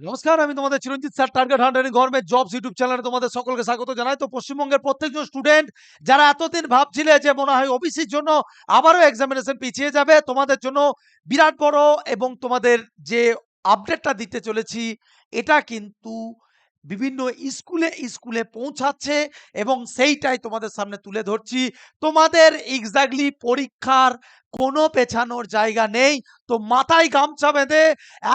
নমস্কার, আমি তোমাদের Chiranjit sir, target hundred government jobs YouTube চ্যানেলে তোমাদের সকলকে স্বাগত জানাই। তো পশ্চিমবঙ্গের প্রত্যেকজন স্টুডেন্ট যারা এতদিন ভাবছিলে যে মনে হয় ওবিসির জন্য আবারও এক্সামিনেশন পিছিয়ে যাবে, তোমাদের জন্য বিরাট বড় এবং তোমাদের যে আপডেটটা দিতে চলেছি, এটা কিন্তু বিভিন্ন স্কুলে স্কুলে পৌঁছাচ্ছে এবং সেইটাই তোমাদের সামনে তুলে ধরছি। তোমাদের এক্স্যাক্টলি পরীক্ষার কোনো পেছানোর জায়গা নেই। তো মাথায় গামছা বেঁধে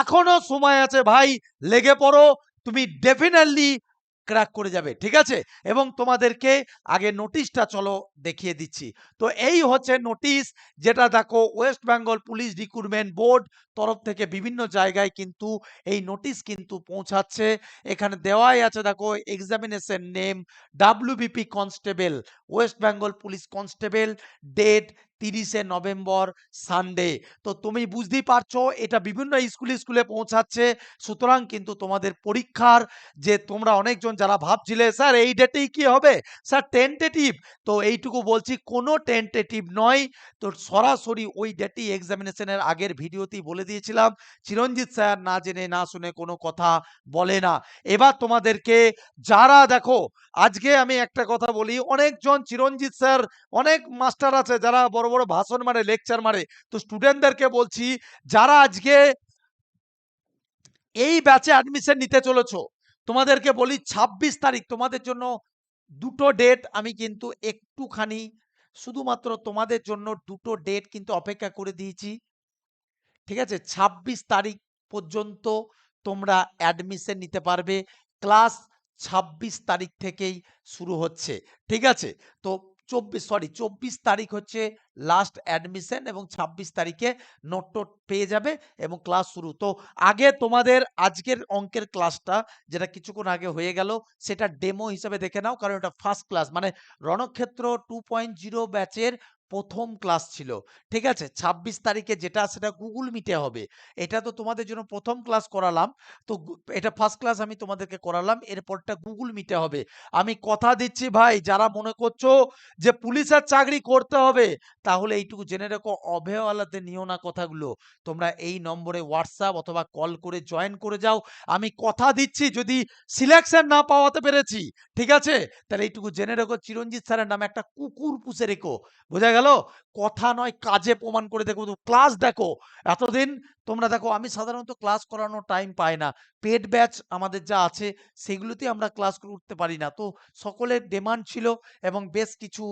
এখনও সময় আছে ভাই, লেগে পড়ো। তুমি ডেফিনেটলি ক্র্যাক করে যাবে, ঠিক আছে? এবং তোমাদেরকে আগে নোটিশটা চলো দেখিয়ে দিচ্ছি। তো এই হচ্ছে নোটিশ যেটা দেখো West Bengal police recruitment board তরফ থেকে বিভিন্ন জায়গায় কিন্তু এই নোটিশ কিন্তু পৌঁছাচ্ছে। এখানে দেওয়াই আছে দেখো examination name WBP constable West Bengal police constable date তিরিশে নভেম্বর সানডে। তো তুমি বুঝতেই পারছ, এটা বিভিন্ন স্কুলে স্কুলে পৌঁছাচ্ছে। সুতরাং কিন্তু তোমাদের পরীক্ষার যে তোমরা অনেকজন যারা ভাবছিলে, স্যার, এই ডেটেই কি হবে? স্যার টেন্টেটিভ তো এইটুকু বলছি, কোনো টেন্টেটিভ নয়। তো সরাসরি ওই ডেটেই এক্সামিনেশনের আগের ভিডিওতেই বলে দিয়েছিলাম। চিরঞ্জিত স্যার না জেনে, না শুনে কোনো কথা বলে না। এবার তোমাদেরকে যারা দেখো, আজকে আমি একটা কথা বলি, অনেকজন চিরঞ্জিত স্যার, অনেক মাস্টার আছে যারা বড় বড় ভাষণ মারে লেকচার মারে। তো স্টুডেন্টদেরকে বলছি, যারা আজকে এই ব্যাচে অ্যাডমিশন নিতে চলেছ, তোমাদেরকে বলি ২৬ তারিখ, তোমাদের জন্য দুটো ডেট আমি কিন্তু একটুখানি, শুধুমাত্র তোমাদের জন্য দুটো ডেট কিন্তু অপেক্ষা করে দিয়েছি। ঠিক আছে? ২৬ তারিখ পর্যন্ত তোমরা অ্যাডমিশন নিতে পারবে। ক্লাস ২৬ তারিখ থেকেই শুরু হচ্ছে। ঠিক আছে? তো চব্বিশ সরি চব্বিশ তারিখ হচ্ছে লাস্ট অ্যাডমিশন এবং ২৬ তারিখে নোট টোট পেয়ে যাবে এবং ক্লাস শুরু। তো আগে তোমাদের আজকের অঙ্কের ক্লাসটা যেটা কিছুক্ষণ আগে হয়ে গেল, সেটা ডেমো হিসেবে দেখে নাও, কারণ এটা ফার্স্ট ক্লাস মানে রণক্ষেত্র টু পয়েন্ট জিরো ব্যাচের প্রথম ক্লাস ছিল। ঠিক আছে? ২৬ তারিখে যেটা সেটা গুগল মিটে হবে। এটা তো তোমাদের জন্য প্রথম ক্লাস করালাম। তো এটা ফার্স্ট ক্লাস আমি তোমাদেরকে করালাম, এরপরটা গুগল মিটে হবে। আমি কথা দিচ্ছি ভাই, যারা মনে করছ যে পুলিশের চাকরি করতে হবে তাহলে এইটুকু জেনে রেখো অভয়ওয়ালাতে নিও না কথাগুলো। তোমরা এই নম্বরে হোয়াটসঅ্যাপ অথবা কল করে জয়েন করে যাও। আমি কথা দিচ্ছি যদি সিলেকশন না পাওয়াতে পেরেছি, ঠিক আছে? তাহলে এইটুকু জেনে রেখো, চিরঞ্জিত স্যারের নামে একটা কুকুর পুষে রেখো। বোঝা গেল? কথা নয়, কাজে প্রমাণ করে দেখো ক্লাস দেখো। এতদিন তোমরা দেখো, আমি সাধারণত ক্লাস করানোর টাইম পাই না। পেড ব্যাচ আমাদের যা আছে সেগুলোতে আমরা ক্লাস করতে পারি না। তো সকলের ডিমান্ড ছিল এবং বেশ কিছু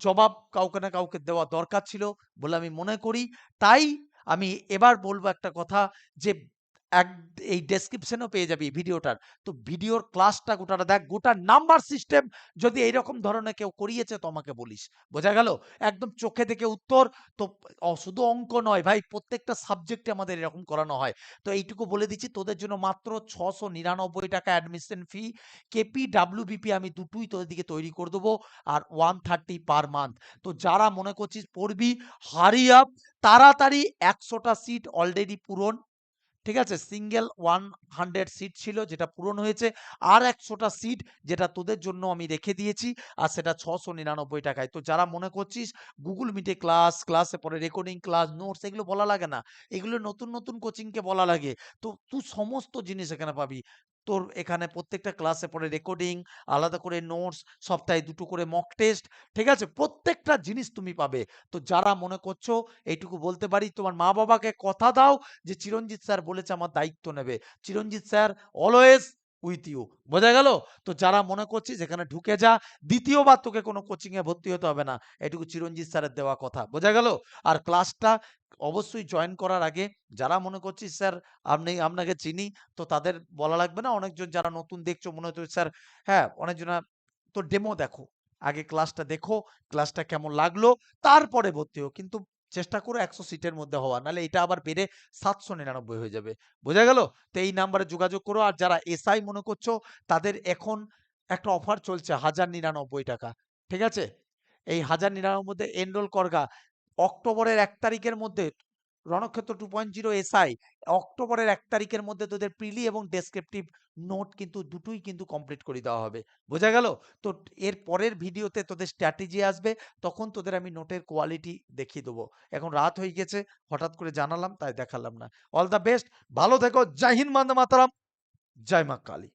জবাব কাউকে না কাউকে দেওয়া দরকার ছিল বলে আমি মনে করি। তাই আমি এবার বলব একটা কথা যে এক, এই ডেসক্রিপশনেও পেয়ে যাবি ভিডিওটার। তো ভিডিওর ক্লাসটা গোটাটা দেখ, গোটা নাম্বার সিস্টেম যদি এইরকম ধরনের কেউ করিয়েছে তো আমাকে বলিস। বোঝা গেল? একদম চোখে দেখে উত্তর। তো শুধু অঙ্ক নয় ভাই, প্রত্যেকটা সাবজেক্টে আমাদের এরকম করানো হয়। তো এইটুকু বলে দিচ্ছি, তোদের জন্য মাত্র ছশো নিরানব্বই টাকা অ্যাডমিশন ফি কেপি ডাব্লিউবিপি আমি দুটোই তোদের দিকে তৈরি করে দেবো আর ওয়ান থার্টি পার মান্থ তো যারা মনে করছিস পড়বি হারি আপ তাড়াতাড়ি একশোটা সিট অলরেডি পূরণ। ঠিক আছে? সিঙ্গেল ওয়ান হান্ড্রেড সিট ছিল যেটা পূরণ হয়েছে। আর একশোটা সিট যেটা তোদের জন্য আমি রেখে দিয়েছি, আর সেটা ছশো নিরানব্বই টাকায়। তো যারা মনে করছিস গুগল মিটে ক্লাস ক্লাসে পরে রেকর্ডিং ক্লাস নোটস এগুলো বলা লাগে না। এগুলো নতুন নতুন কোচিংকে বলা লাগে। তো তুই সমস্ত জিনিস এখানে পাবি। তোর এখানে প্রত্যেকটা ক্লাসে পরে রেকর্ডিং আলাদা করে নোটস সপ্তাহে দুটো করে মক টেস্ট ঠিক আছে? প্রত্যেকটা জিনিস তুমি পাবে। তো যারা মনে করছ এইটুকু বলতে পারি, তোমার মা বাবাকে কথা দাও যে, চিরঞ্জিত স্যার বলেছে, আমার দায়িত্ব নেবে। Chiranjit sir always with you বোঝা গেল? তো যারা মনে করছিস এখানে ঢুকে যা, দ্বিতীয়বার তোকে কোনো কোচিং এ ভর্তি হতে হবে না। এটুকু চিরঞ্জিত স্যারের দেওয়া কথা। বোঝা গেল? আর ক্লাসটা অবশ্যই জয়েন করার আগে যারা মনে করছিস স্যার, আপনি, আপনাকে চিনি, তো তাদের বলা লাগবে না। অনেকজন যারা নতুন দেখছ, মনে হচ্ছে স্যার হ্যাঁ অনেকজন তো ডেমো দেখো। আগে ক্লাসটা দেখো ক্লাসটা কেমন লাগল, তারপরে ভর্তি হো কিন্তু চেষ্টা করো একশো সিটের মধ্যে হওয়া নাহলে এটা আবার বেড়ে সাতশো নিরানব্বই হয়ে যাবে। বোঝা গেল? তো এই নাম্বারে যোগাযোগ করো, আর যারা এসআই মনে করছ, তাদের এখন একটা অফার চলছে, হাজার নিরানব্বই টাকা। ঠিক আছে? এই হাজার নিরানব্বই মধ্যে এনরোল করগা। অক্টোবরের এক তারিখের মধ্যে রণক্ষেত্র টু পয়েন্ট জিরো এসআই অক্টোবরের এক তারিখের মধ্যে তোদের প্রিলি এবং ডেসক্রিপটিভ নোট কিন্তু দুটোই কিন্তু কমপ্লিট করে দেওয়া হবে। বোঝা গেল? তো এর পরের ভিডিওতে তোদের স্ট্র্যাটেজি আসবে, তখন তোদের আমি নোটের কোয়ালিটি দেখিয়ে দেবো। এখন রাত হয়ে গেছে, হঠাৎ করে জানালাম, তাই দেখালাম না। অল দ্য বেস্ট ভালো থেকো, জয় হিন্দ মাতারাম, জয় মা কালী।